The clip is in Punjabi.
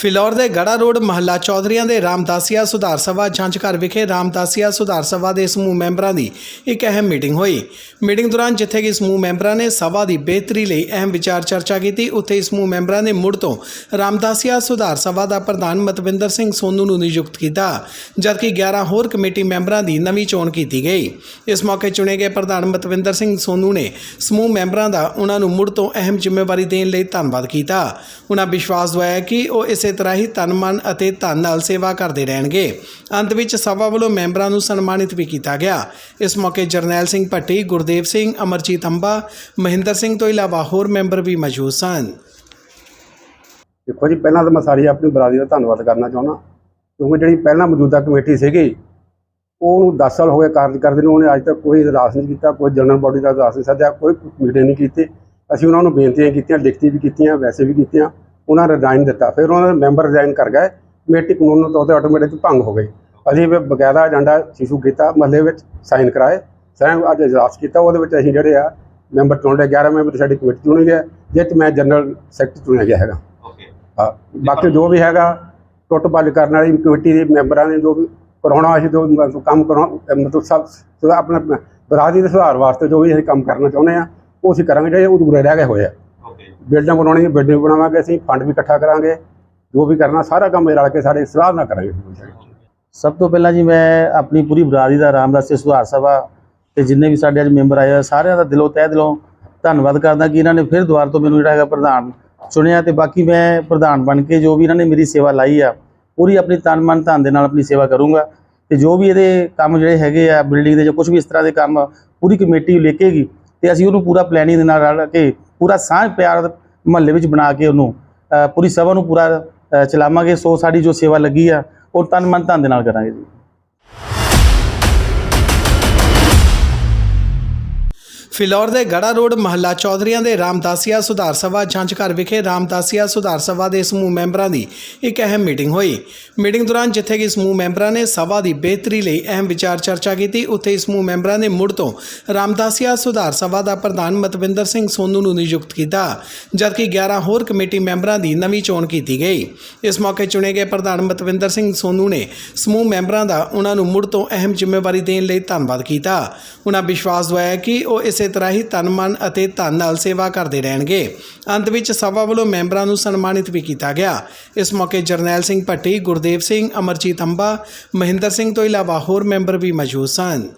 ਫਿਲੌਰ ਦੇ ਗੜਾ ਰੋਡ ਮਹੱਲਾ ਚੌਧਰੀਆਂ ਦੇ ਰਾਮਦਾਸੀਆ ਸੁਧਾਰ ਸਭਾ ਜਾਂਚਘਰ ਵਿਖੇ ਰਾਮਦਾਸੀਆ ਸੁਧਾਰ ਸਭਾ ਦੇ ਸਮੂਹ ਮੈਂਬਰਾਂ ਦੀ ਇੱਕ ਅਹਿਮ ਮੀਟਿੰਗ ਹੋਈ। ਮੀਟਿੰਗ ਦੌਰਾਨ ਜਿੱਥੇ ਕਿ ਸਮੂਹ ਮੈਂਬਰਾਂ ਨੇ ਸਭਾ ਦੀ ਬਿਹਤਰੀ ਲਈ ਅਹਿਮ ਵਿਚਾਰ ਚਰਚਾ ਕੀਤੀ, ਉੱਥੇ ਹੀ ਸਮੂਹ ਮੈਂਬਰਾਂ ਨੇ ਮੁੜ ਤੋਂ ਰਾਮਦਾਸੀਆ ਸੁਧਾਰ ਸਭਾ ਦਾ ਪ੍ਰਧਾਨ ਮਤਵਿੰਦਰ ਸਿੰਘ ਸੋਨੂ ਨੂੰ ਨਿਯੁਕਤ ਕੀਤਾ, ਜਦਕਿ 11 ਹੋਰ ਕਮੇਟੀ ਮੈਂਬਰਾਂ ਦੀ ਨਵੀਂ ਚੋਣ ਕੀਤੀ ਗਈ। ਇਸ ਮੌਕੇ ਚੁਣੇ ਗਏ ਪ੍ਰਧਾਨ ਮਤਵਿੰਦਰ ਸਿੰਘ ਸੋਨੂ ਨੇ ਸਮੂਹ ਮੈਂਬਰਾਂ ਦਾ ਉਹਨਾਂ ਨੂੰ ਮੁੜ ਤੋਂ ਅਹਿਮ ਜ਼ਿੰਮੇਵਾਰੀ ਦੇਣ ਲਈ ਧੰਨਵਾਦ ਕੀਤਾ। ਉਹਨਾਂ ਵਿਸ਼ਵਾਸ ਦਵਾਇਆ ਕਿ ਉਹ ਇਸੇ ਤਰ੍ਹਾਂ ਹੀ ਤਨ ਮਨ ਅਤੇ ਧਨ ਨਾਲ ਸੇਵਾ ਕਰਦੇ ਰਹਿਣਗੇ। ਅੰਤ ਵਿੱਚ ਸਭਾ ਵੱਲੋਂ ਮੈਂਬਰਾਂ ਨੂੰ ਸਨਮਾਨਿਤ ਵੀ ਕੀਤਾ ਗਿਆ। ਇਸ ਮੌਕੇ ਜਰਨੈਲ ਸਿੰਘ ਭੱਟੀ, ਗੁਰਦੇਵ ਸਿੰਘ, ਅਮਰਜੀਤ ਅੰਬਾ, ਮਹਿੰਦਰ ਸਿੰਘ ਤੋਂ ਇਲਾਵਾ ਹੋਰ ਮੈਂਬਰ ਵੀ ਮੌਜੂਦ ਸਨ। ਦੇਖੋ ਜੀ, ਪਹਿਲਾਂ ਤਾਂ ਮੈਂ ਸਾਰੀ ਆਪਣੀ ਬਰਾਦਰੀ ਦਾ ਧੰਨਵਾਦ ਕਰਨਾ ਚਾਹੁੰਦਾ। ਕਿਉਂਕਿ ਜਿਹੜੀ ਪਹਿਲਾਂ ਮੌਜੂਦਾ ਕਮੇਟੀ ਸੀਗੀ, ਉਹਨੂੰ 10 ਸਾਲ ਹੋ ਗਏ ਕਾਰਜ ਕਰਦੇ ਨੂੰ, ਉਹਨੇ ਅੱਜ ਤੱਕ ਕੋਈ ਇਜਲਾਸ ਨਹੀਂ ਕੀਤਾ, ਕੋਈ ਜਨਰਲ ਬੋਡੀ ਦਾ ਇਜਲਾਸ ਨਹੀਂ ਸੱਦਿਆ, ਕੋਈ ਮੀਟਿੰਗ ਨਹੀਂ ਕੀਤੀ। ਅਸੀਂ ਉਹਨਾਂ ਨੂੰ ਬੇਨਤੀਆਂ ਕੀਤੀਆਂ, ਲਿਖਤੀ ਵੀ ਕੀਤੀਆਂ, ਵੈਸੇ ਵੀ ਕੀਤੀਆਂ। ਉਹਨਾਂ ਨੇ ਰਿਜ਼ਾਈਨ ਦਿੱਤਾ। ਫਿਰ ਉਹਨਾਂ ਦੇ ਮੈਂਬਰ ਰਿਜ਼ਾਈਨ ਕਰ ਗਏ। ਕਮੇਟੀ ਕਾਨੂੰਨ ਤੌਰ ਤੇ ਆਟੋਮੈਟਿਕ ਭੰਗ ਹੋ ਗਈ ਅਸੀਂ ਵੀ ਬਕਾਇਦਾ ਏਜੰਡਾ ਇਸ਼ੂ ਕੀਤਾ ਮਹੱਲੇ ਵਿੱਚ ਸਾਈਨ ਕਰਾਏ। ਸਾਈਨ ਅੱਜ ਇਜਲਾਸ ਕੀਤਾ। ਉਹਦੇ ਵਿੱਚ ਅਸੀਂ ਜਿਹੜੇ ਆ ਮੈਂਬਰ ਚੁਣੇ 11 ਮੈਂਬਰ ਸਾਡੀ ਕਮੇਟੀ ਚੁਣੀ ਗਿਆ ਜਿਸ 'ਚ ਮੈਂ ਜਨਰਲ ਸੈਕਟਰੀ ਚੁਣਿਆ ਗਿਆ ਹੈਗਾ। ਹਾਂ ਬਾਕੀ ਜੋ ਵੀ ਹੈਗਾ ਟੁੱਟ ਭੱਜ ਕਰਨ ਵਾਲੀ ਕਮੇਟੀ ਦੇ ਮੈਂਬਰਾਂ ਨੇ ਜੋ ਵੀ ਕਰਾਉਣਾ ਅਸੀਂ ਜੋ ਕੰਮ ਕਰਾਉਣਾ ਮਤਲਬ ਸਭ ਆਪਣਾ ਬਰਾਦਰੀ ਦੇ ਸੁਧਾਰ ਵਾਸਤੇ ਜੋ ਵੀ ਅਸੀਂ ਕੰਮ ਕਰਨਾ ਚਾਹੁੰਦੇ ਆ ਉਹ ਅਸੀਂ ਕਰਾਂਗੇ। ਜਿਹੜੇ ਅਧੂਰੇ ਰਹਿ ਗਏ ਹੋਏ ਆ। ਬਿਲਡਿੰਗ ਬਣਾਉਣੀ ਹੈ, ਬਿਲਡਿੰਗ ਬਣਾਵਾਂਗੇ ਅਸੀਂ, ਫੰਡ ਵੀ ਇਕੱਠਾ ਕਰਾਂਗੇ, ਜੋ ਵੀ ਕਰਨਾ ਸਾਰਾ ਕੰਮ ਰਲ ਕੇ ਸਾਡੇ ਸਲਾਹ ਨਾਲ ਕਰਾਂਗੇ। ਸਭ ਤੋਂ ਪਹਿਲਾਂ ਜੀ ਮੈਂ ਆਪਣੀ ਪੂਰੀ ਬਰਾਦਰੀ ਦਾ ਰਾਮਦਾਸ ਸੁਧਾਰ ਸਭਾ ਤੇ ਜਿੰਨੇ ਵੀ ਸਾਡੇ ਅੱਜ ਮੈਂਬਰ ਆਏ ਆ, ਸਾਰਿਆਂ ਦਾ ਦਿਲੋਂ, ਤਹਿ ਦਿਲੋਂ ਧੰਨਵਾਦ ਕਰਦਾ ਕਿ ਇਹਨਾਂ ਨੇ ਫਿਰ ਦੁਬਾਰਾ ਤੋਂ ਮੈਨੂੰ ਜਿਹੜਾ ਹੈਗਾ ਪ੍ਰਧਾਨ ਚੁਣਿਆ ਤੇ ਬਾਕੀ ਮੈਂ ਪ੍ਰਧਾਨ ਬਣ ਕੇ ਜੋ ਵੀ ਇਹਨਾਂ ਨੇ ਮੇਰੀ ਸੇਵਾ ਲਾਈ ਆ, ਪੂਰੀ ਆਪਣੀ ਤਨ, ਮਨ, ਧਨ ਦੇ ਨਾਲ ਆਪਣੀ ਸੇਵਾ ਕਰੂੰਗਾ ਤੇ ਜੋ ਵੀ ਇਹਦੇ ਕੰਮ ਜਿਹੜੇ ਹੈਗੇ ਆ, ਬਿਲਡਿੰਗ ਦੇ ਜਾਂ ਕੁਝ ਵੀ ਇਸ ਤਰ੍ਹਾਂ ਦੇ ਕੰਮ, ਪੂਰੀ ਕਮੇਟੀ ਲਿਖੇਗੀ ਤੇ ਅਸੀਂ ਉਹਨੂੰ ਪੂਰਾ ਪਲੈਨਿੰਗ ਦੇ ਨਾਲ ਰਲ ਕੇ ਪੂਰਾ ਸਾਂਝ ਪਿਆਰ ਮਹੱਲੇ ਵਿੱਚ ਬਣਾ ਕੇ ਉਹਨੂੰ ਪੂਰੀ ਸਭਾ ਨੂੰ ਪੂਰਾ ਚਲਾਵਾਂਗੇ, ਸੋ ਸਾਡੀ ਜੋ ਸੇਵਾ ਲੱਗੀ ਆ, ਉਹ ਤਨ ਮਨ ਧਨ ਦੇ ਨਾਲ ਕਰਾਂਗੇ ਜੀ। ਫਿਲੌਰ ਦੇ ਗੜਾ ਰੋਡ ਮਹੱਲਾ ਚੌਧਰੀਆਂ ਦੇ ਰਾਮਦਾਸੀਆ ਸੁਧਾਰ ਸਭਾ ਜਾਂਚਘਰ ਵਿਖੇ ਰਾਮਦਾਸੀਆ ਸੁਧਾਰ ਸਭਾ ਦੇ ਸਮੂਹ ਮੈਂਬਰਾਂ ਦੀ ਇੱਕ ਅਹਿਮ ਮੀਟਿੰਗ ਹੋਈ। ਮੀਟਿੰਗ ਦੌਰਾਨ ਜਿੱਥੇ ਕਿ ਸਮੂਹ ਮੈਂਬਰਾਂ ਨੇ ਸਭਾ ਦੀ ਬਿਹਤਰੀ ਲਈ ਅਹਿਮ ਵਿਚਾਰ ਚਰਚਾ ਕੀਤੀ, ਉੱਥੇ ਸਮੂਹ ਮੈਂਬਰਾਂ ਨੇ ਮੁੜ ਤੋਂ ਰਾਮਦਾਸੀਆ ਸੁਧਾਰ ਸਭਾ ਦਾ ਪ੍ਰਧਾਨ ਮਤਵਿੰਦਰ ਸਿੰਘ ਸੋਨੂ ਨੂੰ ਨਿਯੁਕਤ ਕੀਤਾ, ਜਦਕਿ 11 ਹੋਰ ਕਮੇਟੀ ਮੈਂਬਰਾਂ ਦੀ ਨਵੀਂ ਚੋਣ ਕੀਤੀ ਗਈ। ਇਸ ਮੌਕੇ ਚੁਣੇ ਗਏ ਪ੍ਰਧਾਨ ਮਤਵਿੰਦਰ ਸਿੰਘ ਸੋਨੂ ਨੇ ਸਮੂਹ ਮੈਂਬਰਾਂ ਦਾ ਉਹਨਾਂ ਨੂੰ ਮੁੜ ਤੋਂ ਅਹਿਮ ਜ਼ਿੰਮੇਵਾਰੀ ਦੇਣ ਲਈ ਧੰਨਵਾਦ ਕੀਤਾ। ਉਹਨਾਂ ਵਿਸ਼ਵਾਸ ਦਵਾਇਆ ਕਿ ਉਹ ਇਸੇ ਤਰ੍ਹਾਂ ਹੀ ਤਨ ਮਨ ਅਤੇ ਧਨ ਨਾਲ ਸੇਵਾ ਕਰਦੇ ਰਹਿਣਗੇ। ਅੰਤ ਵਿੱਚ ਸਭਾ ਵੱਲੋਂ ਮੈਂਬਰਾਂ ਨੂੰ ਸਨਮਾਨਿਤ ਵੀ ਕੀਤਾ ਗਿਆ। ਇਸ ਮੌਕੇ ਜਰਨੈਲ ਸਿੰਘ ਭੱਟੀ, ਗੁਰਦੇਵ ਸਿੰਘ, ਅਮਰਜੀਤ ਅੰਬਾ, ਮਹਿੰਦਰ ਸਿੰਘ ਤੋਂ ਇਲਾਵਾ ਹੋਰ ਮੈਂਬਰ ਵੀ ਮੌਜੂਦ ਸਨ।